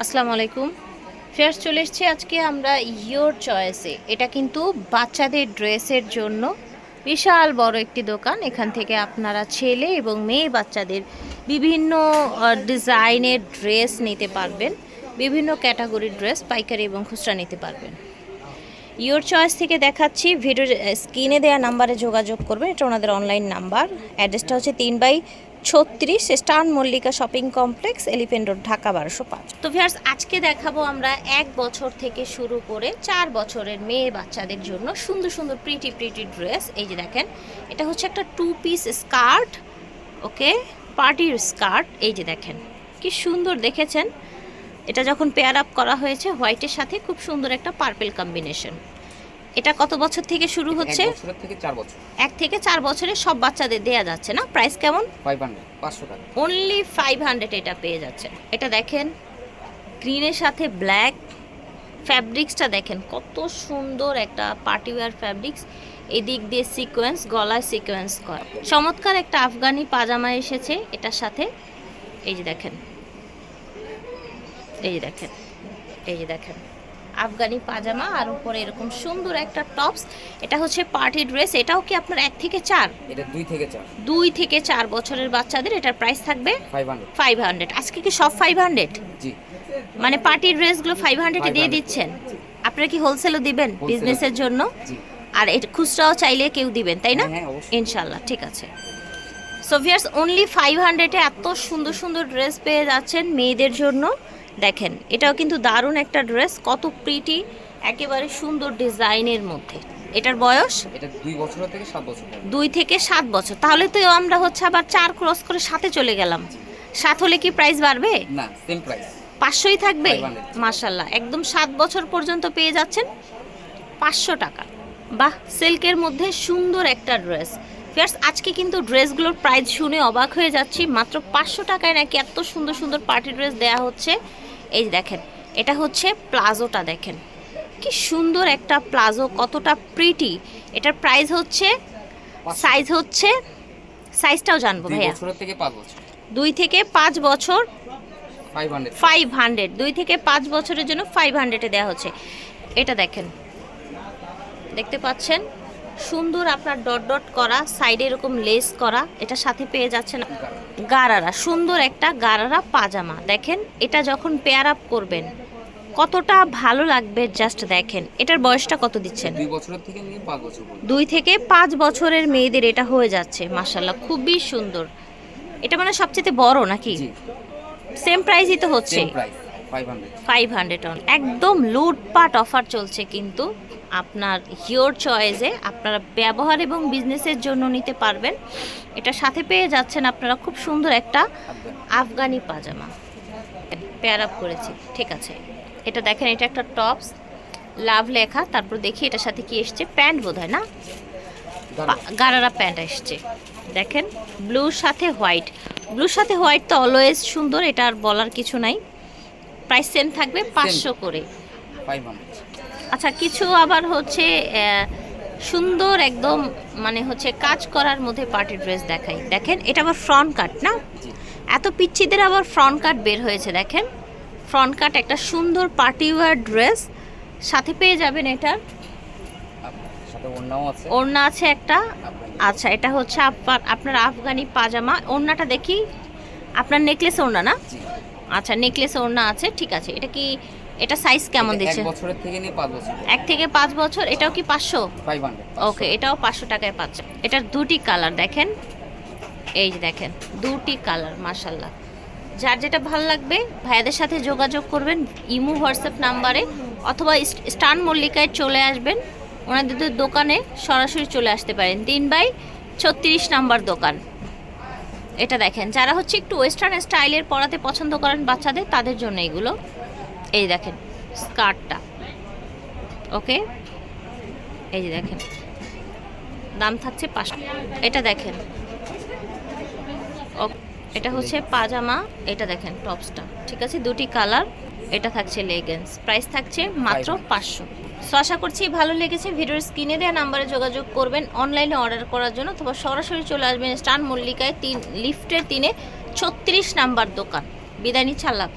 আসসালামু আলাইকুম। ফেয়ার চলে এসেছি আজকে আমরা ইয়োর চয়েসে এটা কিন্তু বাচ্চাদের ড্রেসের জন্য বিশাল বড় একটি দোকান। এখান থেকে আপনারা ছেলে এবং মেয়ে বাচ্চাদের বিভিন্ন ডিজাইনের ড্রেস নিতে পারবেন। বিভিন্ন ক্যাটাগরির ড্রেস, পাইকারি এবং খুচরা নিতে পারবেন। ইয়োর চয়েস থেকে দেখাচ্ছি। ভিডিও স্ক্রিনে দেওয়া নাম্বারে যোগাযোগ করবেন। এটা ওনাদের অনলাইন নাম্বার অ্যাড্রেসটা হচ্ছে তিন বাই ছত্রিশ স্টান Mallika shopping complex, elephant road, Dhaka বারোশো পাঁচ। তো ভিয়ার্স আজকে দেখাবো আমরা এক বছর থেকে শুরু করে চার বছরের মেয়ে বাচ্চাদের জন্য সুন্দর সুন্দর প্রিটি প্রিটি ড্রেস এই যে দেখেন, এটা হচ্ছে একটা টু পিস স্কার্ট ওকে? পার্টির স্কার্ট এই যে দেখেন, কি সুন্দর দেখেছেন? এটা যখন পেয়ার আপ করা হয়েছে হোয়াইটের সাথে খুব সুন্দর একটা পার্পেল কম্বিনেশন এটা কত বছর থেকে শুরু হচ্ছে? এক থেকে চার বছর সব বাচ্চাদের দেয়া যাচ্ছে না? প্রাইস কেমন? অনলি ফাইভ হান্ড্রেড এটা পেয়ে যাচ্ছে। এটা দেখেন গ্রিনের সাথে ব্ল্যাক ফ্যাব্রিক্সটা দেখেন কত সুন্দর একটা পার্টিওয়ার ফ্যাব্রিক্স এদিক দিয়ে সিকোয়েন্স গলায় সিকোয়েন্স করা। চমৎকার একটা আফগানি পাজামা এসেছে এটার সাথে। এই যে দেখেন এই যে দেখেন এই যে দেখেন। আফগানি পাজামা আর উপরে এরকম সুন্দর একটা টপস। এটা হচ্ছে পার্টি ড্রেস। এটাও কি আপনার এক থেকে চার? এটা দুই থেকে চার। দুই থেকে চার বছরের বাচ্চাদের এটার প্রাইস থাকবে ফাইভ হান্ড্রেড আজকে কি সব ফাইভ হান্ড্রেড জি। মানে পার্টি ড্রেসগুলো ফাইভ হান্ড্রেডে দিয়ে দিচ্ছেন? আপনারা কি হোলসেলও দিবেন বিজনেসের জন্য? আর এটা খুচরাও চাইলে কেউ দিবেন তাই না? হ্যাঁ, হ্যাঁ। ইনশাল্লাহ ঠিক আছে। সোভিয়ার্স অনলি ফাইভ হান্ড্রেডে এত সুন্দর সুন্দর ড্রেস পেয়ে যাচ্ছেন মেয়েদের জন্য। দেখেন এটাও কিন্তু দারুণ একটা ড্রেস কত প্রিটি একেবারে সুন্দর ডিজাইনের মধ্যে। এটার বয়স? এটা দুই বছরের থেকে সাত বছর দুই থেকে সাত বছর। তাহলে তো আমরা হচ্ছে আবার চার ক্রস করে সাথে চলে গেলাম। সাত হলে কি প্রাইস বাড়বে? না সেম প্রাইস পাঁচশোই থাকবে? 500 মাশাল্লাহ একদম সাত বছর পর্যন্ত পেয়ে যাচ্ছেন পাঁচশো টাকা। বাহ সিল্কের মধ্যে সুন্দর একটা ড্রেস। ফিয়ার্স আজকে কিন্তু ড্রেসগুলোর প্রাইস শুনে অবাক হয়ে যাচ্ছি। মাত্র পাঁচশো টাকায় নাকি এত সুন্দর সুন্দর পার্টি ড্রেস দেয়া হচ্ছে। এই দেখেন এটা হচ্ছে প্লাজোটা দেখেন। কি সুন্দর একটা প্লাজো কতটা প্রিটি এটার প্রাইস হচ্ছে সাইজ হচ্ছে সাইজটাও জানব ভাইয়া। দুই থেকে পাঁচ বছর ফাইভ হান্ড্রেড দুই থেকে পাঁচ বছরের জন্য ফাইভ হান্ড্রেডে দেওয়া হচ্ছে। এটা দেখেন দেখতে পাচ্ছেন? সুন্দর আপনার ডট ডট করা সাইডে এরকম লেস করা এটা সাথে পেয়ে যাচ্ছেন গারারা। সুন্দর একটা গারারা পাজামা। দেখেন এটা যখন পেয়ার আপ করবেন কতটা ভালো লাগবে জাস্ট দেখেন। এটার বয়সটা কত দিচ্ছেন? দুই থেকে পাঁচ বছরের মেয়েদের এটা হয়ে যাচ্ছে মাসাল্লাহ খুবই সুন্দর। এটা মানে সবচেয়ে বড় নাকি? সেম প্রাইসই তো হচ্ছে। ফাইভ হান্ড্রেড অন একদম লুটপাট অফার চলছে কিন্তু আপনার হিওর চয়েসে আপনারা ব্যবহার এবং বিজনেসের জন্য নিতে পারবেন। এটা সাথে পেয়ে যাচ্ছেন আপনারা খুব সুন্দর একটা আফগানি। পাজামা। পেয়ার আপ করেছি ঠিক আছে। এটা দেখেন এটা একটা টপস লাভ লেখা। তারপর দেখি এটার সাথে কি এসছে? প্যান্ট বোধ হয় না? গারারা। প্যান্ট এসছে। দেখেন ব্লুর সাথে হোয়াইট ব্লুর সাথে হোয়াইট তো অলওয়েজ সুন্দর এটা আর বলার কিছু নাই। প্রাইস সেম থাকবে পাঁচশো করে। আচ্ছা কিছু আবার হচ্ছে সুন্দর একদম মানে হচ্ছে কাজ করার মধ্যে পার্টি ড্রেস দেখাই। দেখেন এটা আবার ফ্রন্ট কাট না? এত পিচ্ছিদের আবার ফ্রন্ট কাট বের হয়েছে দেখেন। ফ্রন্ট কাট একটা সুন্দর পার্টি ওয়ার ড্রেস সাথে পেয়ে যাবেন এটার ওড়নাও ওড়না আছে একটা। আচ্ছা এটা হচ্ছে আপনার আফগানি পাজামা। ওড়নাটা দেখি। আপনার নেকলেস ওড়না না? আচ্ছা নেকলেস ওড়না আছে ঠিক আছে। এটা কি এটা সাইজ কেমন দিচ্ছে এক বছরের থেকে নিয়ে পাঁচ বছর। এক থেকে পাঁচ বছর এটাও কি পাঁচশো? ওকে এটাও পাঁচশো টাকায় পাচ্ছে। এটার দুটি কালার দেখেন। এই যে দেখেন দুটি কালার মাশাল্লাহ যার যেটা ভালো লাগবে ভাইয়াদের সাথে যোগাযোগ করবেন ইমো হোয়াটসঅ্যাপ নাম্বারে অথবা স্টান মল্লিকায় চলে আসবেন। ওনাদের দোকানে সরাসরি চলে আসতে পারেন। তিন বাই ছত্রিশ নাম্বার দোকান। এটা দেখেন যারা হচ্ছে একটু ওয়েস্টার্ন স্টাইলের পরাতে পছন্দ করেন বাচ্চাদের তাদের জন্য এগুলো। এই দেখেন স্কার্টটা। ওকে? এই যে দেখেন দাম থাকছে পাঁচশো এটা দেখেন। এটা হচ্ছে পাজামা এটা দেখেন টপসটা। ঠিক আছে দুটি কালার এটা থাকছে লেগেন্স প্রাইস থাকছে মাত্র পাঁচশো। সো আশা করছি ভালো লেগেছে ভিডিওর স্ক্রিনে দেওয়া নাম্বারে যোগাযোগ করবেন অনলাইনে অর্ডার করার জন্য, অথবা সরাসরি চলে আসবেন স্টান মল্লিকায় তিন, লিফটের তিনে ছত্রিশ নাম্বার দোকান বিদায় নিচ্ছে, আল্লাহ।